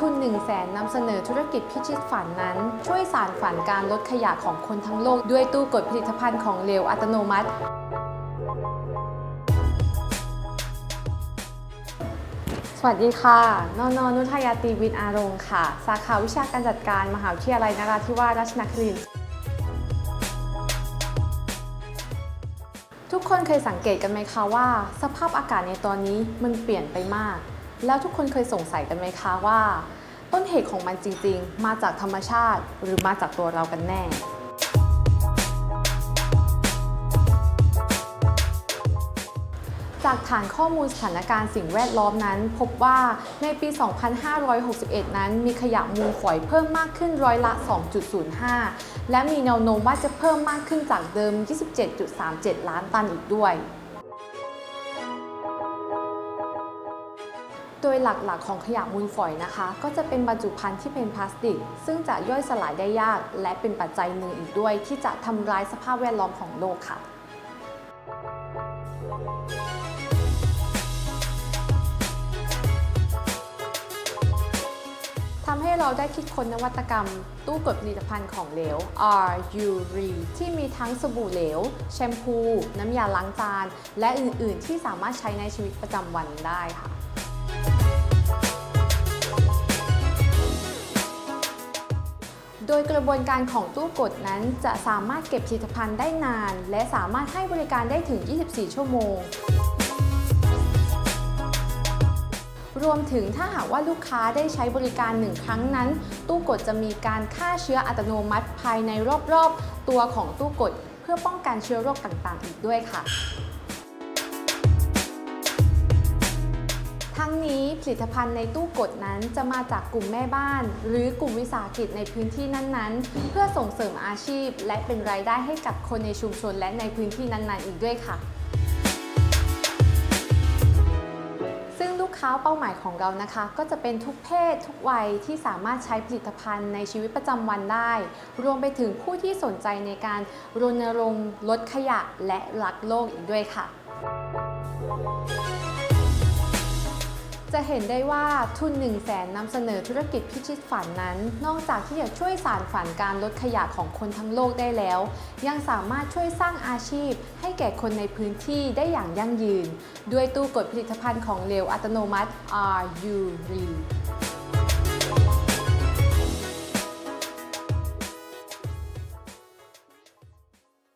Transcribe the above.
ทุน 1 0 0 0 0แสนนำเสนอธุรกิจพิชิตฝันนั้น ช่วยสารฝันการลดขยะของคนทั้งโลก ด้วยตู้กดผลิตภัณฑ์ของเหลวอัตโนมัติ สวัสดีค่ะนนนุทยาตีวินอารมณ์ค่ะ สาขาวิชาการจัดการมหาวิทยาลัยนราธิวาสราชนครินทร์ทุกคนเคยสังเกตกันไหมคะว่า สภาพอากาศในตอนนี้มันเปลี่ยนไปมาก แล้วทุกคนเคยสงสัยกันไหมคะว่า ต้นเหตุของมันจริง ๆ มาจากธรรมชาติหรือมาจากตัวเรากันแน่ จากฐานข้อมูลสถานการณ์สิ่งแวดล้อมนั้น พบว่าในปี 2561 นั้น มีขยะมูลฝอยเพิ่มมากขึ้นร้อยละ 2.05 และมีแนวโน้มว่าจะเพิ่มมากขึ้นจากเดิม 27.37 ล้านตันอีกด้วย โดยหลักๆ ของขยะมูลฝอยนะคะ ก็จะเป็นบรรจุภัณฑ์ที่เป็นพลาสติก ซึ่งจะย่อยสลายได้ยาก และเป็นปัจจัยหนึ่งอีกด้วย ที่จะทำร้ายสภาพแวดล้อมของโลกค่ะทำให้เราได้คิดค้นนวัตกรรม ตู้กดผลิตภัณฑ์ของเหลว R U R E ที่มีทั้งสบู่เหลว แชมพู น้ำยาล้างจาน และอื่น ๆ ที่สามารถใช้ในชีวิตประจำวันได้ค่ะ โดยกระบวนการของตู้กดนั้นจะสามารถเก็บผลิตภัณฑ์ได้นาน และสามารถให้บริการได้ถึง 24 ชั่วโมง รวมถึงถ้าหากว่าลูกค้าได้ใช้บริการหนึ่งครั้งนั้น ตู้กดจะมีการฆ่าเชื้ออัตโนมัติภายในรอบๆ ตัวของตู้กด เพื่อป้องกันเชื้อโรคต่างๆ อีกด้วยค่ะ ทั้งนี้ผลิตภัณฑ์ในตู้กดนั้นจะมาจากกลุ่มแม่บ้าน หรือกลุ่มวิสาหกิจในพื้นที่นั้นๆ เพื่อส่งเสริมอาชีพ และเป็นรายได้ให้กับคนในชุมชนและในพื้นที่นั้นๆ อีกด้วยค่ะ ซึ่งลูกค้าเป้าหมายของเรานะคะ ก็จะเป็นทุกเพศทุกวัยที่สามารถใช้ผลิตภัณฑ์ในชีวิตประจำวันได้ รวมไปถึงผู้ที่สนใจในการรณรงค์ลดขยะและรักโลกอีกด้วยค่ะ จะเห็นได้ว่าทุน 1 0 0 0 0แสนนำเสนอธุรกิจพิชิตฝันนั้น นอกจากที่จะช่วยสารฝันการลดขยะของคนทั้งโลกได้แล้ว ยังสามารถช่วยสร้างอาชีพ ให้แก่คนในพื้นที่ได้อย่างยั่งยืน ด้วยตู้กดผลิตภัณฑ์ของเหลวอัตโนมัติ RU r e